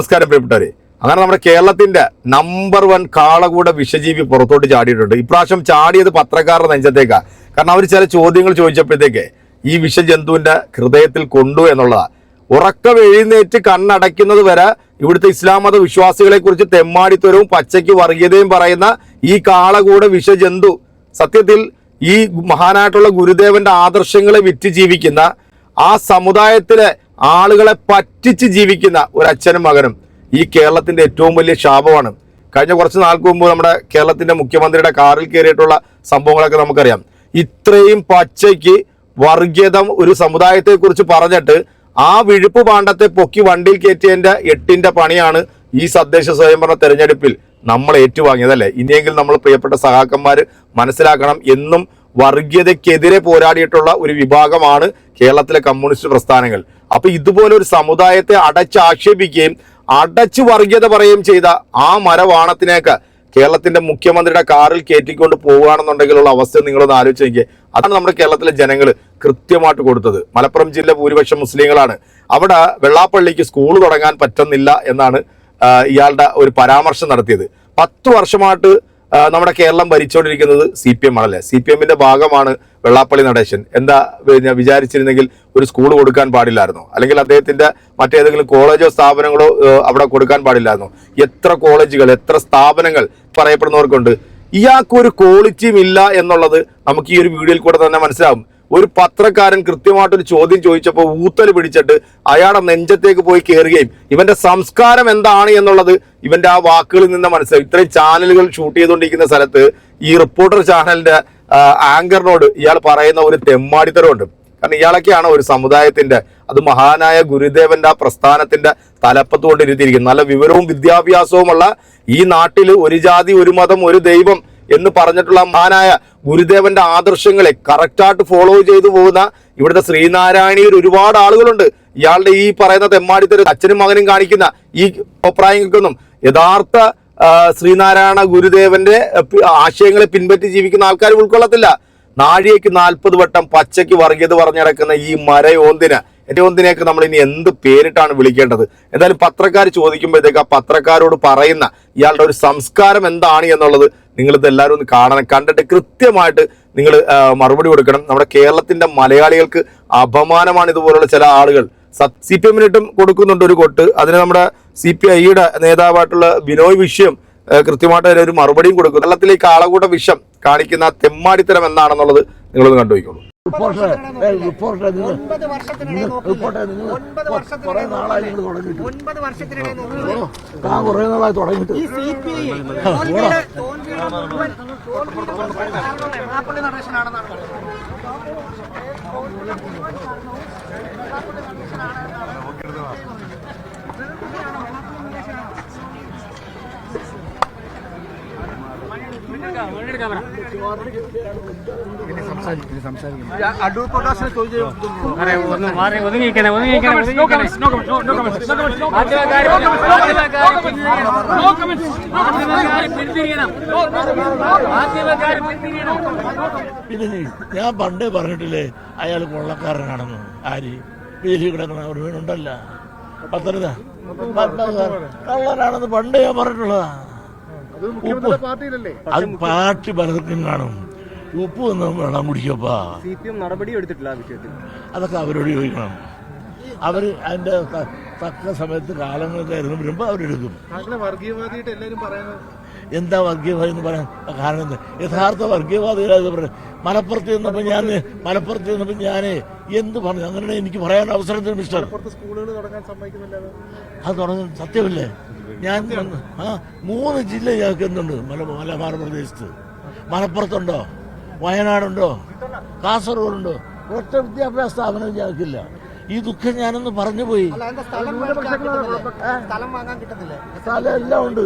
നമസ്കാരം പ്രിയപ്പെട്ടവരെ. അങ്ങനെ നമ്മുടെ കേരളത്തിന്റെ നമ്പർ വൺ കാളകൂട വിഷജീവി പുറത്തോട്ട് ചാടിയിട്ടുണ്ട്. ഇപ്രാവശ്യം ചാടിയത് പത്രക്കാരുടെ നെഞ്ചത്തേക്കാ. കാരണം അവർ ചില ചോദ്യങ്ങൾ ചോദിച്ചപ്പോഴത്തേക്ക് ഈ വിഷജന്തുവിന്റെ ഹൃദയത്തിൽ കൊണ്ടു എന്നുള്ളതാ. ഉറക്കം എഴുന്നേറ്റ് കണ്ണടയ്ക്കുന്നത് വരെ ഇവിടുത്തെ ഇസ്ലാം മത വിശ്വാസികളെ കുറിച്ച് തെമ്മാടിത്തരവും പച്ചയ്ക്ക് വർഗീയതയും പറയുന്ന ഈ കാളകൂട വിഷജന്തു സത്യത്തിൽ ഈ മഹാനായിട്ടുള്ള ഗുരുദേവന്റെ ആദർശങ്ങളെ വിറ്റ് ജീവിക്കുന്ന ആ സമുദായത്തിലെ ആളുകളെ പറ്റിച്ച് ജീവിക്കുന്ന ഒരു അച്ഛനും മകനും ഈ കേരളത്തിന്റെ ഏറ്റവും വലിയ ശാപമാണ്. കഴിഞ്ഞ കുറച്ച് നാൾക്ക് മുമ്പ് നമ്മുടെ കേരളത്തിന്റെ മുഖ്യമന്ത്രിയുടെ കാറിൽ കയറിയിട്ടുള്ള സംഭവങ്ങളൊക്കെ നമുക്കറിയാം. ഇത്രയും പച്ചയ്ക്ക് വർഗീയത ഒരു സമുദായത്തെ കുറിച്ച് പറഞ്ഞിട്ട് ആ വിഴുപ്പ് പാണ്ഡത്തെ പൊക്കി വണ്ടിയിൽ കയറ്റിയതിന്റെ എട്ടിന്റെ പണിയാണ് ഈ തദ്ദേശ സ്വയംഭരണ തെരഞ്ഞെടുപ്പിൽ നമ്മൾ ഏറ്റുവാങ്ങിയതല്ലേ? ഇനിയെങ്കിലും നമ്മൾ പ്രിയപ്പെട്ട സഹാക്കന്മാർ മനസ്സിലാക്കണം എന്നും വർഗീയതയ്ക്കെതിരെ പോരാടിയിട്ടുള്ള ഒരു വിഭാഗമാണ് കേരളത്തിലെ കമ്മ്യൂണിസ്റ്റ് പ്രസ്ഥാനങ്ങൾ. അപ്പൊ ഇതുപോലെ ഒരു സമുദായത്തെ അടച്ചാക്ഷേപിക്കുകയും അടച്ചു വർഗീയത പറയുകയും ചെയ്ത ആ മരവാണത്തിനേക്ക് കേരളത്തിന്റെ മുഖ്യമന്ത്രിയുടെ കാറിൽ കയറ്റിക്കൊണ്ട് പോവുകയാണെന്നുണ്ടെങ്കിലുള്ള അവസ്ഥ നിങ്ങളൊന്ന് ആലോചിച്ച് നോക്കിയേ. അതാണ് നമ്മുടെ കേരളത്തിലെ ജനങ്ങൾ കൃത്യമായിട്ട് കൊടുത്തത്. മലപ്പുറം ജില്ല ഭൂരിപക്ഷം മുസ്ലിങ്ങളാണ്. അവിടെ വെള്ളാപ്പള്ളിക്ക് സ്കൂൾ തുടങ്ങാൻ പറ്റുന്നില്ല എന്നാണ് ഇയാളുടെ ഒരു പരാമർശം നടത്തിയത്. പത്ത് വർഷമായിട്ട് നമ്മുടെ കേരളം ഭരിച്ചുകൊണ്ടിരിക്കുന്നത് സി പി എം ആണല്ലേ? സി പി എമ്മിന്റെ ഭാഗമാണ് വെള്ളാപ്പള്ളി നടേശൻ. എന്താ പിന്നെ വിചാരിച്ചിരുന്നെങ്കിൽ ഒരു സ്കൂൾ കൊടുക്കാൻ പാടില്ലായിരുന്നു? അല്ലെങ്കിൽ അദ്ദേഹത്തിന്റെ മറ്റേതെങ്കിലും കോളേജോ സ്ഥാപനങ്ങളോ അവിടെ കൊടുക്കാൻ പാടില്ലായിരുന്നു? എത്ര കോളേജുകൾ എത്ര സ്ഥാപനങ്ങൾ പറയപ്പെടുന്നവർക്കുണ്ട്. ഇയാൾക്ക് ഒരു ക്വാളിറ്റിയും ഇല്ല എന്നുള്ളത് നമുക്ക് ഈ ഒരു വീഡിയോയിൽ കൂടെ തന്നെ മനസ്സിലാവും. ഒരു പത്രക്കാരൻ കൃത്യമായിട്ടൊരു ചോദ്യം ചോദിച്ചപ്പോൾ ഊത്തൽ പിടിച്ചിട്ട് അയാളുടെ നെഞ്ചത്തേക്ക് പോയി കയറുകയും ഇവന്റെ സംസ്കാരം എന്താണ് എന്നുള്ളത് ഇവന്റെ ആ വാക്കുകളിൽ നിന്ന് മനസ്സിലായി. ഇത്രയും ചാനലുകൾ ഷൂട്ട് ചെയ്തുകൊണ്ടിരിക്കുന്ന സ്ഥലത്ത് ഈ റിപ്പോർട്ടർ ചാനലിന്റെ ആങ്കറിനോട് ഇയാൾ പറയുന്ന ഒരു തെമ്മാടിത്തരമുണ്ട്. കാരണം ഇയാളൊക്കെയാണ് ഒരു സമുദായത്തിന്റെ അത് മഹാനായ ഗുരുദേവന്റെ ആ പ്രസ്ഥാനത്തിന്റെ തലപ്പത്ത് കൊണ്ടിരുത്തിയിരിക്കുന്നത്. നല്ല വിവരവും വിദ്യാഭ്യാസവുമുള്ള ഈ നാട്ടിൽ ഒരു ജാതി ഒരു മതം ഒരു ദൈവം എന്ന് പറഞ്ഞിട്ടുള്ള മഹാനായ ഗുരുദേവന്റെ ആദർശങ്ങളെ കറക്റ്റായിട്ട് ഫോളോ ചെയ്തു പോകുന്ന ഇവിടുത്തെ ശ്രീനാരായണീയർ ഒരുപാട് ആളുകളുണ്ട്. ഇയാളുടെ ഈ പറയുന്ന തെമ്മാടിത്തര അച്ഛനും മകനും കാണിക്കുന്ന ഈ അഭിപ്രായങ്ങൾക്കൊന്നും യഥാർത്ഥ ശ്രീനാരായണ ഗുരുദേവന്റെ ആശയങ്ങളെ പിൻപറ്റി ജീവിക്കുന്ന ആൾക്കാർ ഉൾക്കൊള്ളത്തില്ല. നാഴികയ്ക്ക് നാൽപ്പത് വട്ടം പച്ചയ്ക്ക് വർഗീയത പറഞ്ഞു നടക്കുന്ന ഈ മരയോന്തിന് ഒന്നിനെയൊക്കെ നമ്മൾ ഇനി എന്ത് പേരിട്ടാണ് വിളിക്കേണ്ടത്? എന്തായാലും പത്രക്കാർ ചോദിക്കുമ്പോഴത്തേക്ക് ആ പത്രക്കാരോട് പറയുന്ന ഇയാളുടെ ഒരു സംസ്കാരം എന്താണ് എന്നുള്ളത് നിങ്ങളിത് എല്ലാവരും ഒന്ന് കാണണം. കണ്ടിട്ട് കൃത്യമായിട്ട് നിങ്ങൾ മറുപടി കൊടുക്കണം. നമ്മുടെ കേരളത്തിന്റെ മലയാളികൾക്ക് അപമാനമാണ് ഇതുപോലുള്ള ചില ആളുകൾ. സി പി എമ്മിനിട്ടും കൊടുക്കുന്നുണ്ട് ഒരു കൊട്ട്. അതിന് നമ്മുടെ സി പി ഐയുടെ നേതാവായിട്ടുള്ള ബിനോയ് വിഷയം കൃത്യമായിട്ട് അതിനൊരു മറുപടിയും കൊടുക്കും കേരളത്തിലേക്ക് ആളകൂട്ട വിഷം കാണിക്കുന്ന തെമ്മാടിത്തരം എന്താണെന്നുള്ളത് നിങ്ങളൊന്ന് കണ്ടുപോയിക്കോളൂ നിങ്ങൾ ഒൻപത് വർഷത്തിനിടെ നിങ്ങൾ കുറെ നാളായി? നിങ്ങൾ തുടങ്ങിയിട്ട്? താൻ കുറെ നാളായി തുടങ്ങിയിട്ട്. ഈ ഞാൻ പണ്ടേ പറഞ്ഞിട്ടില്ലേ അയാൾ കൊള്ളക്കാരനാണെന്ന്. ആര്? പേര് കിടക്കണ ഒരു വീണുണ്ടല്ല പത്തനംതിട്ട. കള്ളനാണെന്ന് പണ്ടേ ഞാൻ പറഞ്ഞിട്ടുള്ളതാ. അത് പാർട്ടി പലർക്കും കാണും. ഉപ്പ് ഒന്നും വേണം കുടിക്കപ്പാ. സി പി എം നടപടി എടുത്തിട്ടില്ല വിഷയത്തിൽ. അതൊക്കെ അവരോട് ചോദിക്കണം. അവർ അതിന്റെ തക്ക സമയത്ത് കാലങ്ങൾ കയറുന്ന വരുമ്പോൾ അവരെടുക്കും. താങ്കളെ വർഗീയവാദിയായിട്ട് എല്ലാവരും പറയുന്നത്? എന്താ വർഗീയവാദി എന്ന് പറയാൻ കാരണം എന്താ? യഥാർത്ഥ വർഗീയവാദികളായത് പറയാം മലപ്പുറത്ത് നിന്നപ്പോൾ ഞാൻ മലപ്പുറത്ത് നിന്നപ്പോൾ ഞാൻ എന്ത് പറഞ്ഞു? അങ്ങനെ എനിക്ക് പറയാൻ അവസരം തരും മിസ്റ്റർ. സ്കൂളുകൾ തുടങ്ങാൻ സമ്മതിക്കുന്നില്ല അത്. തുടങ്ങി സത്യമല്ലേ? ഞാൻ ആ മൂന്ന് ജില്ല എന്തുണ്ട്? മല മലബാർ പ്രദേശത്ത്. മലപ്പുറത്തുണ്ടോ? വയനാടുണ്ടോ? കാസർഗോഡുണ്ടോ? ഒറ്റ വിദ്യാഭ്യാസ സ്ഥാപനം ഞങ്ങൾക്കില്ല ഈ ദുഃഖം ഞാനൊന്ന് പറഞ്ഞു പോയി അല്ല എന്താ സ്ഥലം എല്ലാം ഉണ്ട്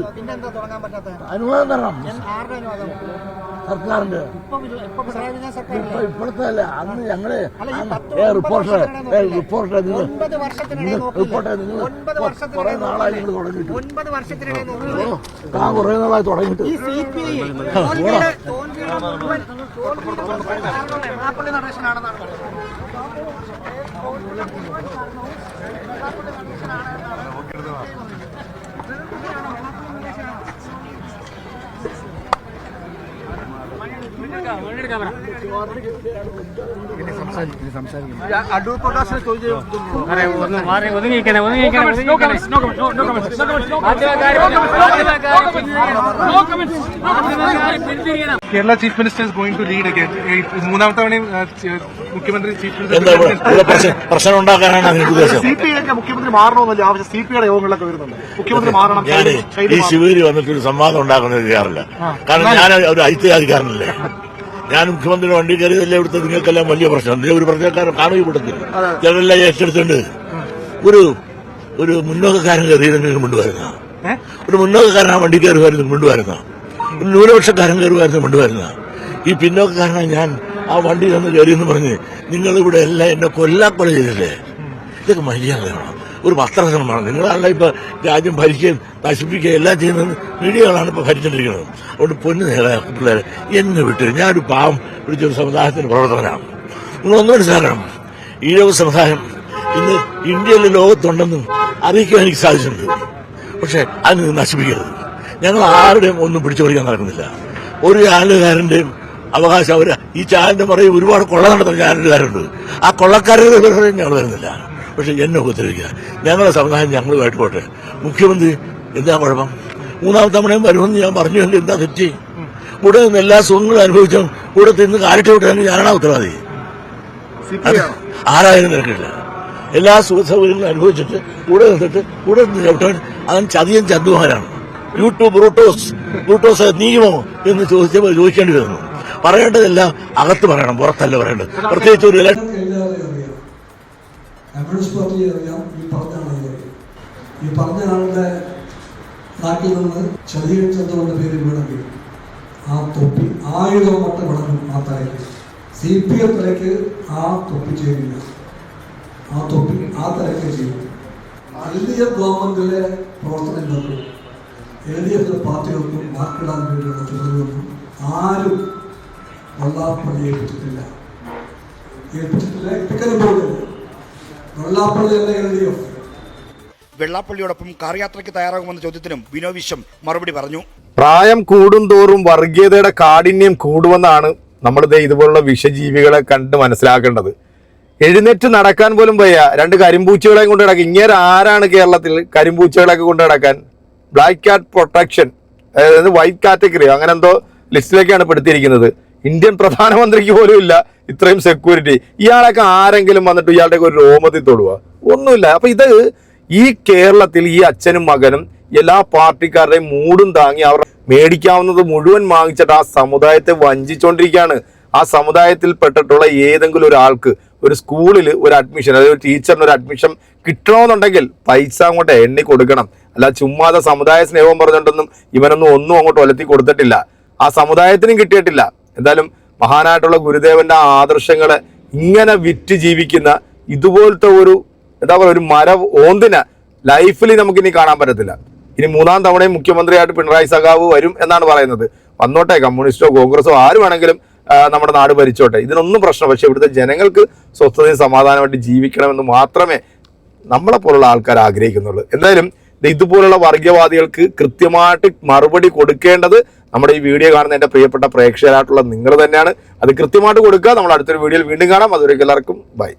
അനുവാദം തരണം സർക്കാരിന്റെ ഇപ്പോഴത്തെ അല്ല അന്ന് ഞങ്ങൾ റിപ്പോർട്ടർ? റിപ്പോർട്ടർ? റിപ്പോർട്ടർ നിങ്ങൾ കുറെ നാളായി നിങ്ങൾ തുടങ്ങിയിട്ട് താൻ കുറെ നാളായി തുടങ്ങിയിട്ട് തോൽവിയുടെ നടേശനാണെന്നാണ് പറയുന്നത് അടൂർ പ്രകാശിനെ ചോദ്യം ഒതുങ്ങിയിരിക്കണേ ഒതുങ്ങിയിരിക്കണേ ഒതുങ്ങിയിരിക്കണേ പിന്തിരിയണം Kerala chief minister is going to lead again മൂന്നാമത്തെ തവണയും മുഖ്യമന്ത്രി ചീഫ് പ്രശ്നം ഉണ്ടാക്കാനാണ് അതിന്റെ ഉദ്ദേശം? സി പി ഐ മുഖ്യമന്ത്രി മാറണമെന്നല്ല ആവശ്യം? സി പി ഐയുടെ യോഗങ്ങളിലൊക്കെ വരുന്നുണ്ട്. മുഖ്യമന്ത്രി മാറണം ഞാൻ ഈ. ശിവഗിരി വന്നിട്ട് ഒരു സംവാദം ഉണ്ടാക്കുന്ന ചെയ്യാറില്ല കാരണം ഞാൻ ഒരു ഐത്യാധികാരനല്ലേ ഞാൻ മുഖ്യമന്ത്രിയുടെ വണ്ടി കയറിയതല്ലേ ഇവിടുത്തെ നിങ്ങൾക്കെല്ലാം വലിയ പ്രശ്നം. ഒരു പ്രശ്നക്കാരൻ കാണുക ഇവിടുത്തെ ചിലരെല്ലാം ഏറ്റെടുത്തിട്ടുണ്ട്. ഒരു ഒരു മുന്നോക്കക്കാരൻ കയറിയതെങ്കിലും കൊണ്ടുവരുന്ന? ഒരു മുന്നോക്കക്കാരൻ ആ വണ്ടി കയറി വരുന്നത് കൊണ്ടുവരുന്ന ന്യൂനപക്ഷക്കാരൻ കയറുമായിരുന്നു കൊണ്ടുവരുന്ന ഈ പിന്നോക്കക്കാരനാണ് ഞാൻ ആ വണ്ടി നിന്ന് കയറിയെന്ന് പറഞ്ഞ് നിങ്ങളിവിടെ എല്ലാം എന്നെ കൊല്ലാക്കൊല ചെയ്തില്ലേ? ഇതൊക്കെ മര്യാദയാണ് ഒരു പത്രശ്രമമാണ് നിങ്ങളാണല്ലോ ഇപ്പൊ രാജ്യം ഭരിക്കുകയും നശിപ്പിക്കുകയും എല്ലാം ചെയ്യുന്നത് മീഡിയകളാണ് ഇപ്പൊ ഭരിച്ചിട്ടിരിക്കുന്നത് അതുകൊണ്ട് പൊന്നു നേടാ പിള്ളേരെ എന്നെ വിട്ടു. ഞാനൊരു പാവം പിടിച്ചൊരു സമുദായത്തിന്റെ പ്രവർത്തകനാണ്. നിങ്ങൾ മനസ്സിലാക്കണം. ഈ ലോക സമുദായം ഇന്ന് ഇന്ത്യയിലെ ലോകത്തുണ്ടെന്നും അറിയിക്കാൻ എനിക്ക് സാധിച്ചിട്ടുണ്ട്. പക്ഷെ അതിന് നശിപ്പിക്കരുത്. ഞങ്ങൾ ആരുടെയും ഒന്നും പിടിച്ചു പറിക്കാൻ നടക്കുന്നില്ല. ഒരു ചാനലുകാരന്റെയും അവകാശം അവർ ഈ ചാനലിന്റെ പറയും ഒരുപാട് കൊള്ള നടത്തുന്ന ചാനലുകാരുണ്ട്. ആ കൊള്ളക്കാരുടെ ഞങ്ങൾ വരുന്നില്ല. പക്ഷെ എന്നെ ഉപദ്രവിക്കുക. ഞങ്ങളുടെ സമുദായം ഞങ്ങളുമായിട്ട് പോട്ടെ. മുഖ്യമന്ത്രി എന്താ കുഴപ്പം? മൂന്നാമത്തെ തവണയും വരുമെന്ന് ഞാൻ പറഞ്ഞുകൊണ്ട് എന്താ തെറ്റി? ഇവിടെ നിന്ന് എല്ലാ സുഖങ്ങളും അനുഭവിച്ചും ഇവിടെ തിന്ന് കാലിട്ട് വിട്ടാൽ ഞാനാണോ ഉത്തരവാദി. ആരായാലും നിരക്കില്ല എല്ലാ സുഖ സൗകര്യങ്ങളും അനുഭവിച്ചിട്ട് കൂടെ നിന്നിട്ട് കൂടെ നിന്ന് ചവിട്ടാൻ അവൻ ചതിയും ചന്തുമാരാണ് യൂട്യൂബ് ബ്രൂട്ടോസ് ബ്രൂട്ടോസ് നീയുമോ എന്ന് ചോദിച്ചപ്പോൾ ചോദിക്കേണ്ടി വരുന്നു. പറയേണ്ടതെല്ലാം അകത്ത് പറയണം പുറത്തല്ല പറയേണ്ടത്. പ്രത്യേകിച്ച് ഒരു ആ തൊപ്പി ആയിരം വട്ടം വിളങ്ങും ആ തലയ്ക്ക് സി പി എം തലയ്ക്ക് ആ തൊപ്പി ചേരില്ല ആ തൊപ്പി ആ തലയ്ക്ക് ചെയ്യും വലിയ ഗവൺമെന്റിലെ പ്രവർത്തനങ്ങൾക്കും എൽ ഡി എഫ് പാർട്ടികൾക്കും മാർക്കിടാൻ വേണ്ടിയുള്ള തിരഞ്ഞെടുപ്പും ആരും വള്ളാപ്പള്ളി ഏൽപ്പിച്ചിട്ടില്ല. ഏൽപ്പിച്ചിട്ടില്ല ഏൽപ്പിക്കാനും പോകുന്നില്ല വെള്ളാപ്പള്ളിയല്ല എൽ ഡി എഫ് വെള്ളാപ്പള്ളിയോടൊപ്പം കാർ യാത്രയ്ക്ക് തയ്യാറാകുമെന്ന ചോദ്യത്തിനും ബിനോ വിശ്വം മറുപടി പറഞ്ഞു. പ്രായം കൂടുന്തോറും വർഗീയതയുടെ കാഠിന്യം കൂടുമെന്നാണ് നമ്മളിത് ഇതുപോലുള്ള വിഷജീവികളെ കണ്ട് മനസ്സിലാക്കേണ്ടത്. എഴുന്നേറ്റ് നടക്കാൻ പോലും വയ്യ. രണ്ട് കരിമ്പൂച്ചകളെയും കൊണ്ട് നടക്കുക. ഇങ്ങനെ ആരാണ് കേരളത്തിൽ കരിമ്പൂച്ചകളെയൊക്കെ കൊണ്ട് നടക്കാൻ? ബ്ലാക്ക് കാറ്റ് പ്രൊട്ടക്ഷൻ അതായത് വൈറ്റ് കാറ്റഗറി അങ്ങനെ എന്തോ ലിസ്റ്റിലേക്കാണ് പെടുത്തിയിരിക്കുന്നത്. ഇന്ത്യൻ പ്രധാനമന്ത്രിക്ക് പോലും ഇല്ല ഇത്രയും സെക്യൂരിറ്റി ഇയാളൊക്കെ ആരെങ്കിലും വന്നിട്ട് ഇയാളുടെ ഒരു രോമത്തിൽ തൊടുക ഒന്നുമില്ല. അപ്പൊ ഇത് ഈ കേരളത്തിൽ ഈ അച്ഛനും മകനും എല്ലാ പാർട്ടിക്കാരുടെയും മൂടും താങ്ങി അവർ മേടിക്കാവുന്നത് മുഴുവൻ വാങ്ങിച്ചിട്ട് ആ സമുദായത്തെ വഞ്ചിച്ചുകൊണ്ടിരിക്കുകയാണ് ആ സമുദായത്തിൽ പെട്ടിട്ടുള്ള ഏതെങ്കിലും ഒരാൾക്ക് ഒരു സ്കൂളിൽ ഒരു അഡ്മിഷൻ അതായത് ഒരു ടീച്ചറിന് ഒരു അഡ്മിഷൻ കിട്ടണമെന്നുണ്ടെങ്കിൽ പൈസ അങ്ങോട്ട് എണ്ണി കൊടുക്കണം. അല്ല ചുമ്മാതെ സമുദായ സ്നേഹം പറഞ്ഞിട്ടൊന്നും ഇവനൊന്നും ഒന്നും അങ്ങോട്ട് ഒലത്തി കൊടുത്തിട്ടില്ല. ആ സമുദായത്തിനും കിട്ടിയിട്ടില്ല. എന്തായാലും മഹാനായിട്ടുള്ള ഗുരുദേവന്റെ ആ ആദർശങ്ങളെ ഇങ്ങനെ വിറ്റ് ജീവിക്കുന്ന ഇതുപോലത്തെ ഒരു എന്താ പറയുക ഒരു മര ഓന്തിന് ലൈഫിൽ നമുക്ക് ഇനി കാണാൻ പറ്റത്തില്ല. ഇനി മൂന്നാം തവണയും മുഖ്യമന്ത്രിയായിട്ട് പിണറായി സഖാവ് വരും എന്നാണ് പറയുന്നത്. വന്നോട്ടെ കമ്മ്യൂണിസ്റ്റോ കോൺഗ്രസോ ആര് വേണമെങ്കിലും നമ്മുടെ നാട് ഭരിച്ചോട്ടെ. ഇതിനൊന്നും പ്രശ്നം പക്ഷെ ഇവിടുത്തെ ജനങ്ങൾക്ക് സ്വസ്ഥതയും സമാധാനമായിട്ട് ജീവിക്കണമെന്ന് മാത്രമേ നമ്മളെ പോലുള്ള ആൾക്കാർ ആഗ്രഹിക്കുന്നുള്ളൂ. എന്തായാലും ഇതുപോലുള്ള വർഗീയവാദികൾക്ക് കൃത്യമായിട്ട് മറുപടി കൊടുക്കേണ്ടത് നമ്മുടെ ഈ വീഡിയോ കാണുന്ന എന്റെ പ്രിയപ്പെട്ട പ്രേക്ഷകരായിട്ടുള്ള നിങ്ങൾ തന്നെയാണ്. അത് കൃത്യമായിട്ട് കൊടുക്കുക. നമ്മൾ അടുത്തൊരു വീഡിയോയിൽ വീണ്ടും കാണാം. അതുവരെ എല്ലാവർക്കും ബൈ.